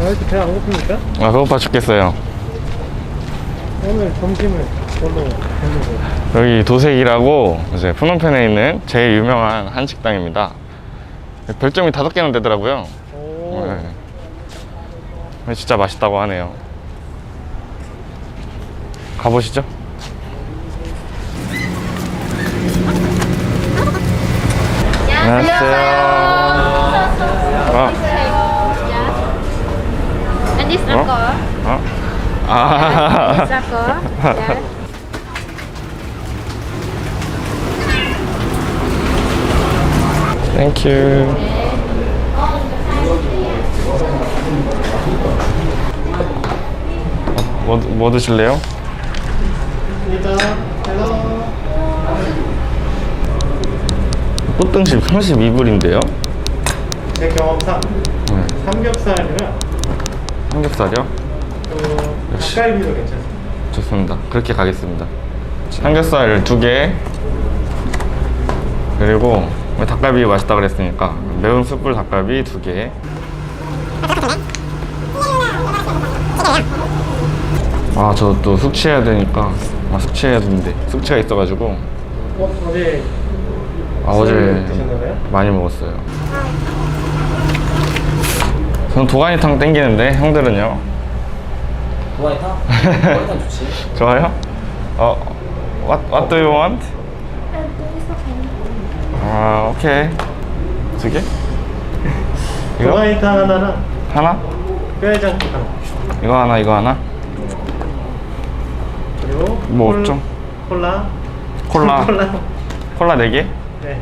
아직 배안 고픕니까? 아 배고파 죽겠어요. 오늘 점심을 뭘로 먹는 여기 도색이라고 이제 푸놈펜에 있는 제일 유명한 한식당입니다. 별점이 다섯 개나 되더라고요. 오. 네. 진짜 맛있다고 하네요. 가보시죠. 안녕하세요 Huh? alcohol. 어? 아 This alcohol. Yeah. 땡큐 뭐, 뭐 드실래요? 꽃등심 32불인데요 제 경험상 네. 삼겹살이랑 삼겹살이요? 또 역시. 닭갈비도 괜찮습니다. 좋습니다 그렇게 가겠습니다 삼겹살 두 개 그리고 닭갈비 맛있다 그랬으니까 매운 숯불 닭갈비 두 개 아 저 또 숙취해야 되니까 아 숙취해야 되는데 숙취가 있어가지고 어, 어제 아 어제? 많이 먹었어요. 저는 도가니탕 땡기는데 형들은요? 도와이타? 도와이타 좋지. 좋아요? 어, what what do you want? 아 오케이 두 개? 이거 도가니탕 하나랑 하나? 뼈해장국 하나. 이거 하나 이거 하나? 그리고 뭐 콜- 없죠? 콜라. 콜라 콜라. 콜라 네 개? 네.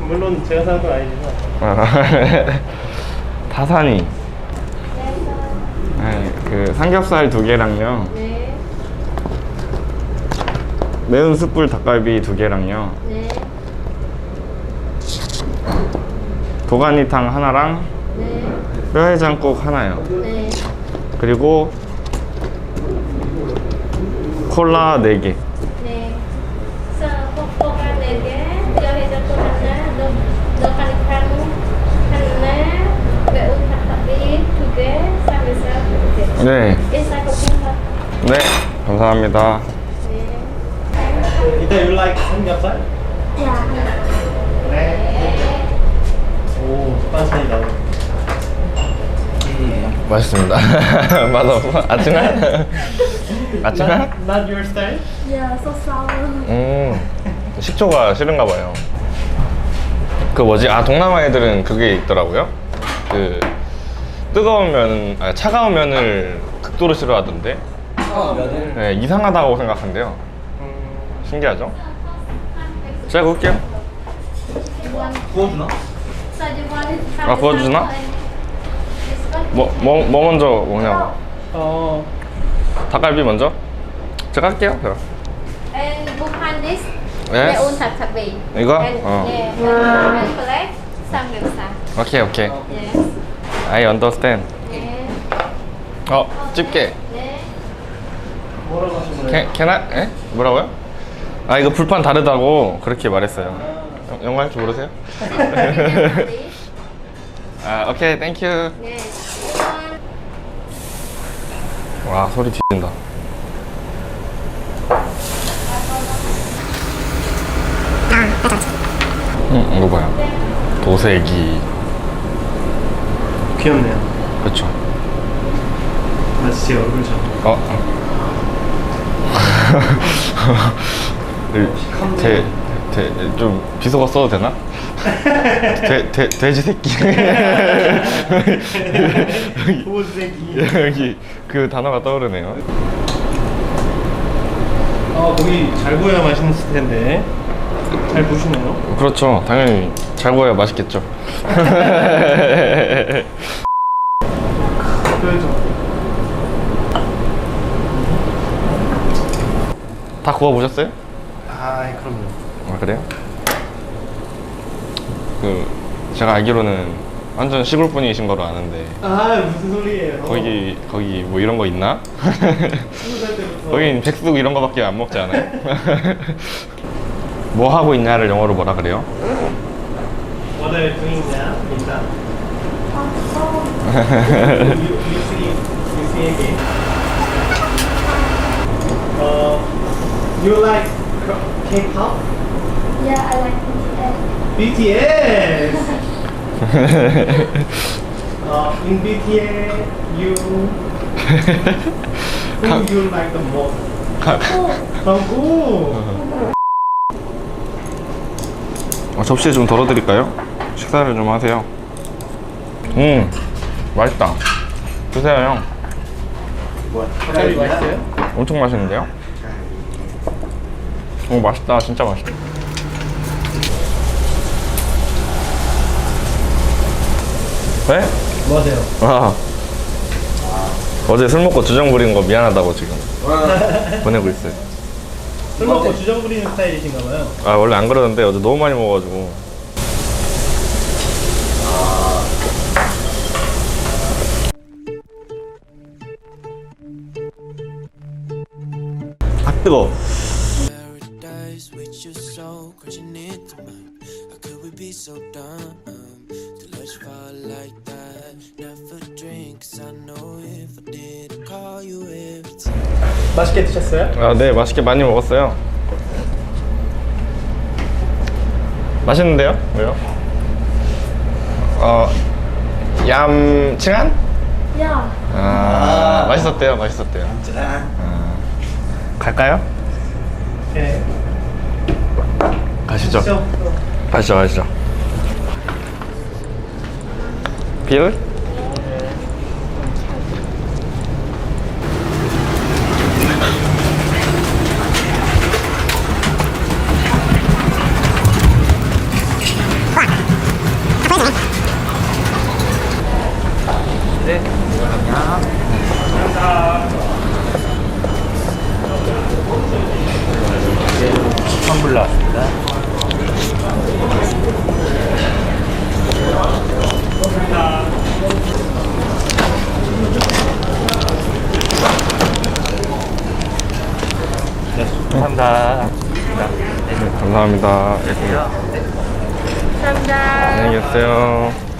물론 제가 사는 건 아니지만 다산이 네, 그 삼겹살 두 개랑요 네. 매운 숯불 닭갈비 두 개랑요 네. 도가니탕 하나랑 네. 뼈해장국 하나요 네. 그리고 콜라 4개 네. So, cocoa 네 개, 뼈해장국 하나, 너, 너 가리탕 하나, 매운 닭갈비 두 개, 삼겹살 네. 네 감사합니다 네. you like 삼겹살? 네. 오, 반찬이 나오네. 맛있습니다 맛없어? 아침에? 아침에? Not, not your style? Yeah, so sour. 음 식초가 싫은가 봐요 그 뭐지 아 동남아 애들은 그게 있더라고요 그 뜨거운 면 아, 차가운 면을 극도로 싫어하던데 어, 면을. 네, 이상하다고 생각한대요 음, 신기하죠? 제가 구울게요 구워주나? 아, 구워주나? 뭐, 뭐, 뭐 먼저 먹냐고 어, 닭갈비 먼저? 제가 할게요 그럼 And bukan this Yes. 매운 닭갈비. 이거? And, 어. Yeah. And black 삼겹살. 오케이 오케이 Yes. I understand 네. 어 집게 네. 뭐라고 하신 거예요? can, can I? 에? 뭐라고요? 아 이거 불판 다르다고 그렇게 말했어요 영- 영어 할 줄 모르세요? 아 오케이 땡큐 네. 와 소리 뒤진다 응 이거 봐요 도색이 귀엽네요. 그쵸 마치 제 얼굴처럼. 어? 돼, 돼, 좀 비속어 써도 되나? 돼, 돼, 돼지 새끼 호세기. 여기 그 단어가 떠오르네요 아, 고기 잘 구워야 맛있는 텐데. 잘 보시네요. 그렇죠 당연히 잘 구워야 맛있겠죠. 다 구워 보셨어요? 아, 그럼요. 아 그래요? 그 제가 알기로는 완전 시골 분이신 거로 아는데 아, 무슨 소리예요? 거기 거기 뭐 이런 거 있나? 스무 살 때부터. 거긴 백숙 이런 거밖에 안 먹지 않아요? 뭐 하고 있냐를 영어로 뭐라 그래요? What are you doing now? 일단. you, you see, you see again. Uh, you like K-pop? Yeah, I like BTS. BTS. uh, in BTS, you who you like the most? 정국. 어, 접시에 좀 덜어드릴까요? 식사를 좀 하세요. 음, 맛있다. 드세요, 형. 뭐? 엄청 맛있는데요? 오, 맛있다. 진짜 맛있다. 네? 뭐 하세요? 아. 어제 술 먹고 주정 부린 거 미안하다고 지금 보내고 있어요. 술 먹고 주정 부리는 스타일이신가 봐요. 아, 원래 안 그러는데 어제 너무 많이 먹어가지고. 아, 뜨거. paradise with your soul crashing into mine. How could we be so dumb to let you fall like that? Never drink, 'cause I know if I did, 맛있게 드셨어요? 아, 네, 맛있게 많이 먹었어요. 맛있는데요? 왜요? 어, 얌칭한? Yeah. 아, 맛있었대요, 맛있었대요. 아, 갈까요? 네. 가시죠. 좀. 가시죠, 가시죠. 비 선불 나왔습니다. 네, 감사합니다. 감사합니다. 예, 감사합니다. 안녕히 계세요.